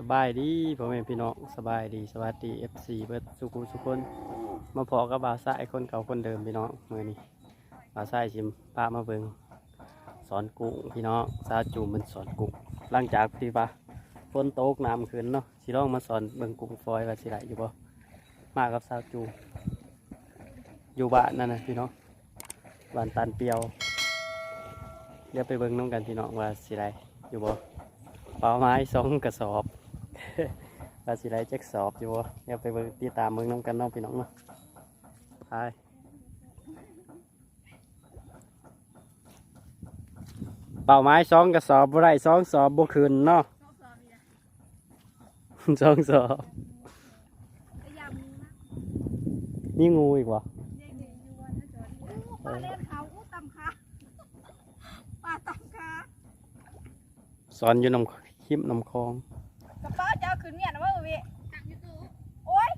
สบายดีพ่อแม่พี่น้องสบายดีสวัสดี FC เบิดสุขุสุคน มาพอกับบาวซ่าไอคนเก่าคนเดิมพี่น้องมือนี้บาวซ่าชิมป้ามาเบิงสอนกุ้งพี่น้องซาจูมันสอนกุ้งหลังจากที่ว่าฝนตกน้ำขึ้นเนาะสิลองมาสอนเบิงกุ้งฟอยว่าสิได้อยู่บ่มากับซาจู อยู่บ้านนั่นนะพี่น้องบ้านตันเปียวเดี๋ยวไปเบิงน้องกันพี่น้องว่าสิได้อยู่บ่เป่าไม้สองกระสอบ ว่าสิได้จักสอบอยู่บ่เดี๋ยวไปเบิ่งติดตามเบิ่งน้ำกันเน้องพี่น้องเนาะไปเป่าไม้สองกระสอบบ่ได้สองสอบบ่คืนเนาะสองสอบมีงูอีกวะปลาเล่นเขาอู้ตำคาปลาตำคาสอนอยู่น้ำคลิปน้ำคลอง กระเป๋าจะเอาขึ้นเมียนะว่าเว้ยโอ้ย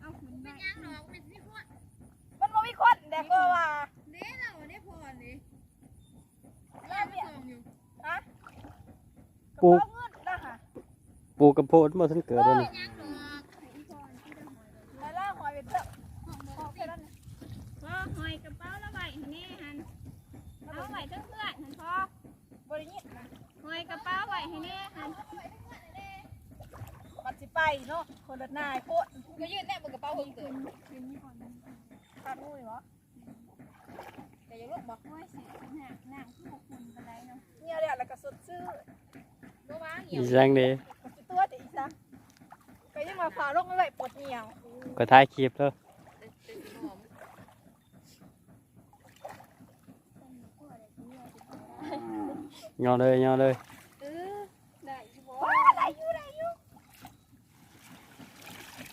เอาขุนเป็นยังหรอกเป็นที่พวก มัน บ่มีคนเด็กก็ว่าเด้เราได้พอเลยแม่เมียส่งอยู่ฮะกระเป๋าเงินนะฮะปลูกกระโพดเมื่อท่านเกิดวันนี้ยังหรอกแล้วล่าหอยเป็นเต้าหอยเป็นนั่นพ่อหอยกระเป๋าละใบนี่ฮันเอาไว้ทั้งเพื่อนฮันพ่อบริญิตนะหอยกระเป๋าไว้ให้แน่ฮันปัดสิไปเนาะคนละนายโคตรก็ยืนแน่บนกระเป๋าเพิ่งตื่นขาดงูเหรอ แต่ยังลูกบอกหอยสิหนักหนักที่หกคุณกระไดเนาะเนี่ยเดี๋ยวแล้วก็สดชื่อบ่ว่างอีเหี่ยวแซงเด้ก็สิตัวจะอีซักก็ยังมาฝ่าลงไม่ไหวปวดเหนียวก็ถ่ายคลิปแล้วย่อเลยย่อเลยเออได้อยู่บ่ว้าได้อยู่ได้อยู่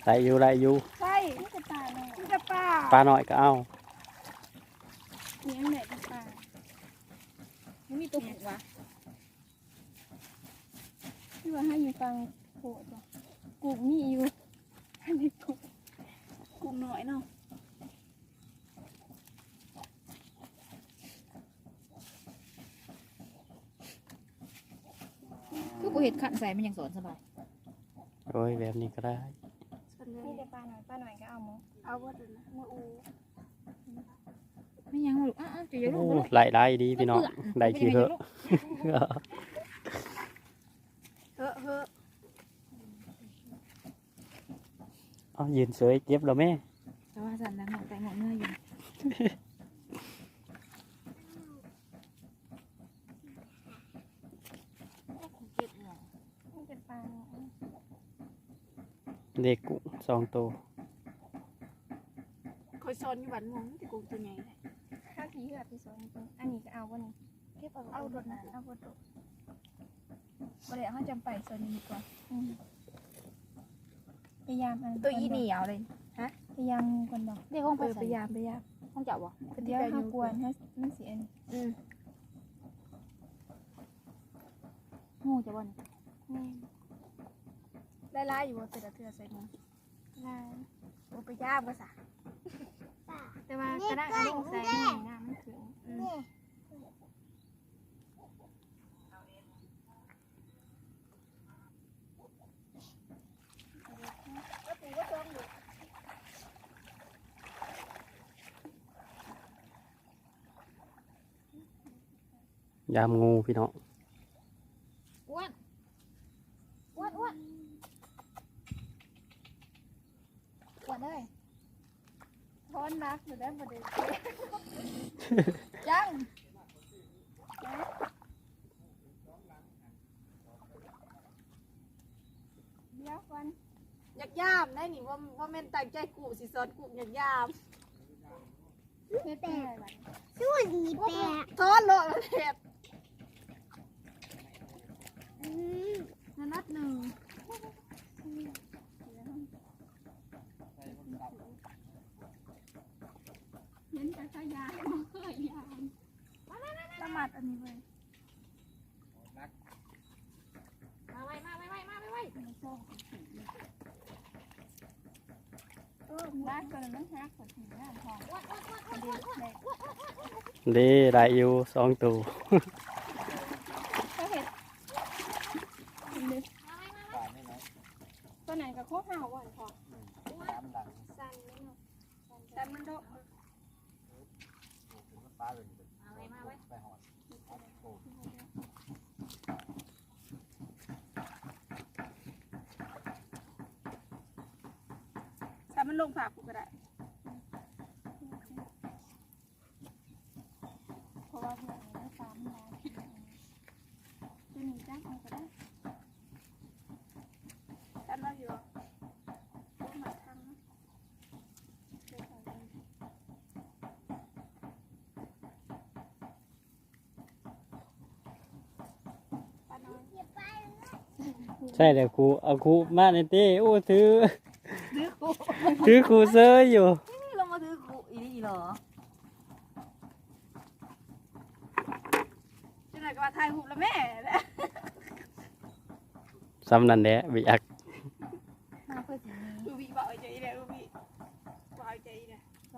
ไรอยู่ไรอยู่ใช่นี่กระตายเนาะมันจะป่าปลาหน่อยก็เอา เลี้ยงแม่กระตายมันมีตัวผูกวะที่ว่าให้อยู่ฟังโผล่จ้ะกูมีอยู่อันนี้กูกูน้อยเนาะคือกูเห็นขันใส่มันยังสอนสบายโอ้ยแบบนี้ก็ได้นี่แต่ป้าหน่อยป้าหน่อยก็เอาหมูเอาวัดนะมืออู ไม่ยังลูกอ้าวจะอย่าลูโอ้กบ่ลูกไหลได้ดีพี่น้องได้ขี้เหอะเฮ้อเฮ้อเอายืนเฉยเก็บแล้วแม่แต่ว่าสันแล้วหมอแต่งหมอเนื้ออยู่นี่แต่ป้าหน่อยเด็กกุ้งสองตัวคอยซอนอยู่บ้านมองแต่กูตัวใหญ่เลยข้า ผีเหือดพี่สอนจริงอันนี้ก็เอาวันนี้เก็บเอาเอารถนะเอารถรถบ่ได้เอาจำไปซอนนี้ดีกว่าอืมพยายามอันตัวอีเหนียวเลยพยายามคนบอกเด็กห้องเอไปอใส่พยายามพยายามห้องเจ้าบ่เดี๋ยวห้ากวนให้มันเสียนี่อืมงูจะบ่นไล่ไล่อยู่ว่าแต่ละเทือใส่มือไล่ โอ้ไปย่ามก็สะแต่ว่ากระด้างอันนี้ใส่นี่น้ำมันถึงอืมยามงูพี่น้อง อ้วน อ้วนอ้วนอ้วนเลยร้อนนักอยู่ได้ประเดี๋ยวยัง เดี๋ยวก่อนอยากย่ามได้นี่ว่าว่าแม่นตั้งใจกูสิสอนกูอยากย่ามแปะสู้ดีแปะทอนโลดประเทศนัดหนึ่งเห็นแต่ขยายบ่เคยยายละหมัดอันนี้เลย มาไว้มาไว้มาไว้ไว้ เออรักกันแล้วมันฮักกว่าถึงหน้าทองเด็กเด็กเด้ได้อยู่สองตัวก็เห็นตัวไหนกับโคกเห่าก่อนพอน้ำดังสั่นเลยเนาะสั่นมันโดด ถึงฟ้าเลย มาไว้มาไว้ ไปหอดโอ้ สงผักกูก็ได้เพราะว่าเพื่อนมันสามน้องตัวนี้จ้าเอาก็ไดจันมาอยู่ต้องมาทำนะเดี๋ยวเอาเลยป้าน้อย ใช่แต่ครูเอาครูมาในเต้โอ้ถือ ถือครูเซยอยู่ลงมาถือกูอีนี่เหรอจังไหนก็ว่าถ่ายรูปแล้วแม่แหละซ้ำนั่นแหละบิอักมาเพื่อสิ่งนี้รูบีบอกใจเลยรูบีบอกใจเลยต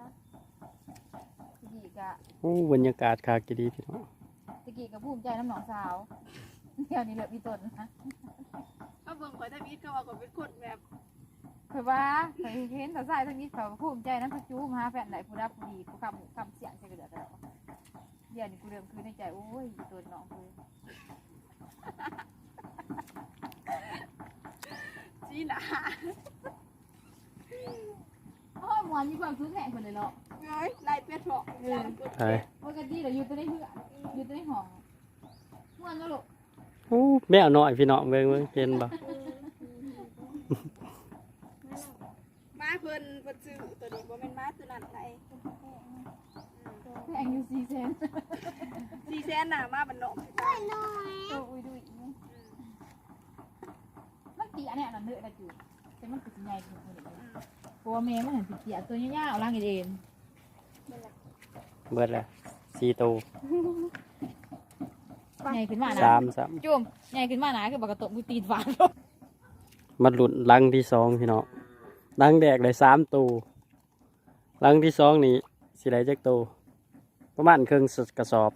ะกี้กะโอ้บรรยากาศคากิดีพี่น้องตะกี้กะภูมิใจน้ำหนองสาวเดี๋ยวนี้เหลือพี่ต้นนะก็เบิ่งข่อยทำอีทก็ว่าข่อยเป็นคนแบบ เคยว่าเคยเห็นแต่ใส่ทั้งนี้เขาภูมิใจน้ำพักจูมาหาแฟนไหนผู้รับผู้ดีผู้คำคำเสียงใจกระเดือดตลอดเดี๋ยวนี้กูเริ่มคือในใจโอ้ยอีตัวน้องกูจีหนาโอ้ยหมอนมีความซื้อแข่งคนเลยเหรอเอ้ยลายเป็ดหอกไปปกติเราอยู่ตัวในเหืออยู่ตัวในห้องม่วนก็ลูกโอ้แมวน้อยพี่น้องเบิ่งเบิ่งเห็นบ่ม้าเพิ่ นเพิ่นซื้อตัวนี้บ่แม่นม้าตัวนั้นไหนแพงอยู่สี่เซนสี่แสนน่ะม้าบันนอกตายตัวอุ้ยดูอีกนี่มันเตี้ยเนี่ยนั่นเนื้อนะจูแต่มันคือใหญ่ถึงคนเดียวเพราะว่าแม่มันเห็นเตี้ยตัวยาวๆล่างเองเบิดแล้วสี่ตัวใหญ่ขึ้นมานะสามสามจุ่มใหญ่ขึ้นมานะคือปกติกูตีนฝามันหลุดลังที่สองพี่น้อง ลังแดกเลยสามตัวลังที่สองนี่สิได้จักตัวประมาณครึ่งกระสอบ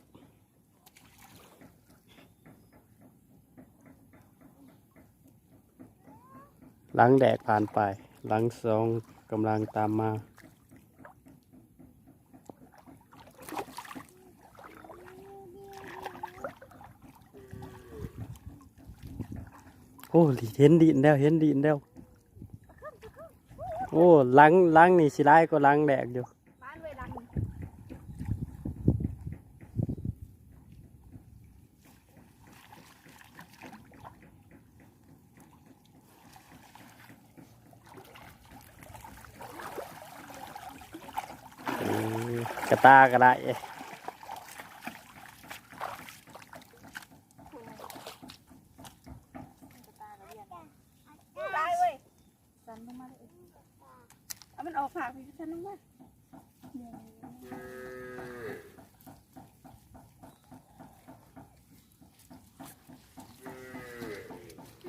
ลังแดกผ่านไปลังสองกำลังตามมา โอ้เห็นดินแล้วเห็นดินแล้ว อ้ลังลังนี่สิได้ก็ลังแดกอยู่บ้านเวลังอืมกระตาก็ได้เอ้ย ตายเว้ย สันลงมาเลย เอามันออกผักพี่ฉันลงมา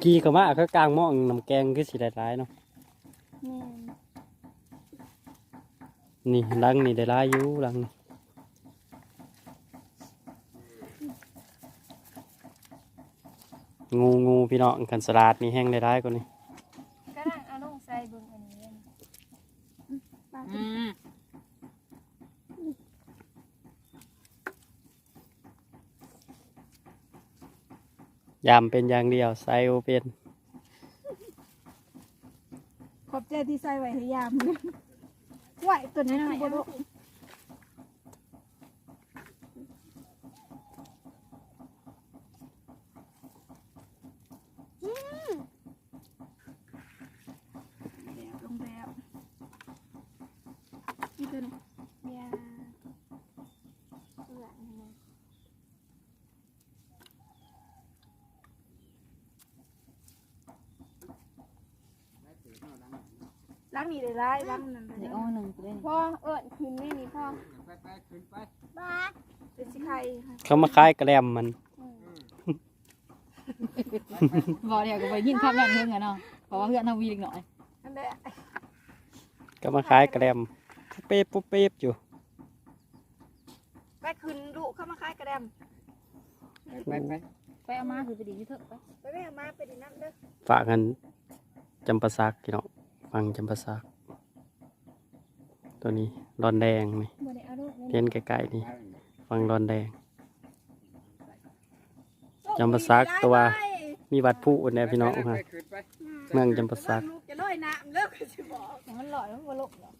กีก็มาก็กลางหม้องน้ำแกงคือสีได้ร้ายเนาะแม่นี่ลังนี่ได้ร้ายอยู่ลังนี่งูงูพี่น้องกันสลัดนี่แห้งได้ร้ายกว่านี้ กระด้างเอาลงใส่เบิ่งอันนี้ อืม ยำเป็นอย่างเดียวไซโอเป็น ขอบใจที่ใส่ไว้ให้ยามไหวตัวนี้คือบ่รู้แล้วลงแล้วนี่ตัวนี้ยาเอื้อนนี่ล้างนี่ได้ร้ายล้างนั่นได้เดี๋ยวร้ายเอาหนึ่งไปเลยพ่อเอิญคืนนี่นี่พ่อไปไปขึ้นไปบ้าเป็นสิใครค่ะเขามาคล้ายกระแลมมันบอกเดี๋ยวก็ไปยินคำนั้นเพื่อนกันเนาะเพราะว่าเพื่อนทำวีเล็กหน่อยอันเดะก็มาคล้ายกระแลมปุ๊บเป๊บปุ๊บเป๊บอยู่ไปคืนลูกเข้ามาคล้ายกระแดมไปไปไปเอามาคือไปดีที่เถอะไปไปแม่มาไปดีน้ำเด้อฝากกันจำปาสักพี่น้อง ฟังจำปาสัก ตัวนี้รอนแดงนี่บ่ได้เอาลูกเห็นไกลๆนี่ฟังรอนแดง จำปาสักตัว มีวัดผู้เนี่ยพี่น้องครับขึ้นไปเมืองจำปาสักจะลอยน้ำเลิกสิบอกมันลอยมันบ่ลงหรอก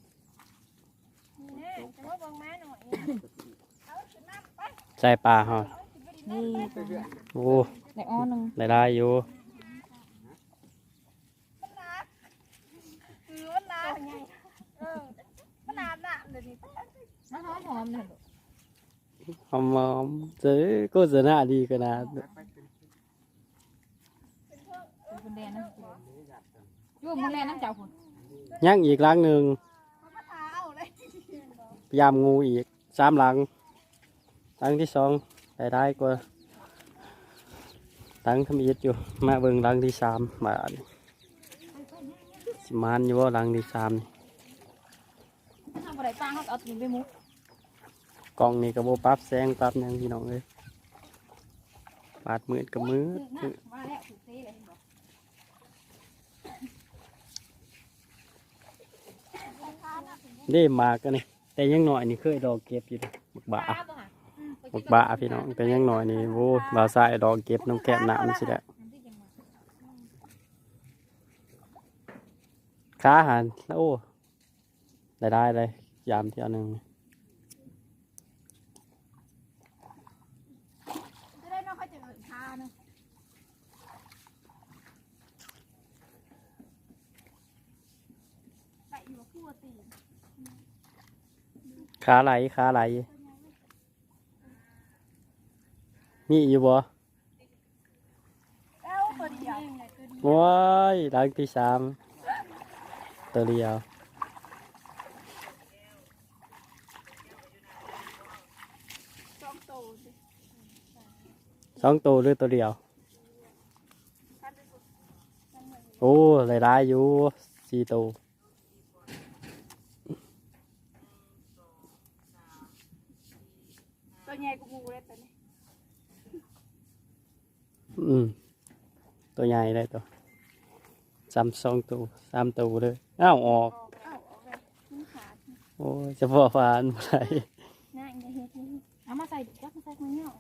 นี่จะมาเบิ่งแม่หน่อยเอาขึ้นน้ำไปใส่ปลาฮะนี่โอ้ ได้อ้อนึงได้ได้อยู่ น้ำเจ้าคุณยังอีกหลังหนึ่งมันมาทาเอาเลยพยายามงูอีกสามหลังหลังที่สองได้ได้กว่าหลังทำอิดอยู่มาเบิ่งหลังที่สามบาทสิมานอยู่ว่าหลังที่สามนี่ กล่องนี่กระโบปรั๊บแสงปรั๊บหยังพี่น้องเลยปาดมืดกับมืดถึงนะมาแล้วถึงซีเลยเห็นบอกเด้มากันนี่แต่ยังหน่อยนี่เคยดอกเก็บอยู่เด้บักบาป้าหาบักบาพี่น้องแต่ยังหน่อยนี่โว้บาวสายดอกเก็บน้ำแก้มน้ำสิแหละค้าหารแล้วโอ้ได้ได้เลยยามเที่ยวหนึ่งะได้ไม่ค่อยจะเกิดทาเนาะ ไปอยู่กับคู่ตีขาไหลขาไหลมีอยู่บ่เอ้าตัวเดียวเลยตัวเดียวว้ายหลังที่สามตัวเดียวสองตัวสิสองตัวหรือตัวเดียว โอ้หลายได้อยู่สี่ตัว ตัว ใหญ่กูมูเลยตัวนี้อืมตัวใหญ่ได้ตัวสามสองตัวสามตัวเลยอ้าวออกเอ้าเอาไปมันขาดโอ้ยจะพอฟานไปน่าจะเฮ็ดนี่เอามาใส่ดิจับมาใส่ มันเนาะ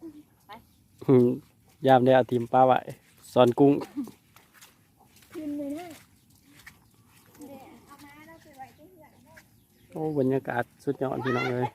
อืม ยามได้เอาทีมปลาไว้สอนกุ้งขึ้นเลยนะเดี๋ยวเอามาแล้วคือไว้ที่เหือนโอ้บรรยากาศสุดยอดพี่น้องเลย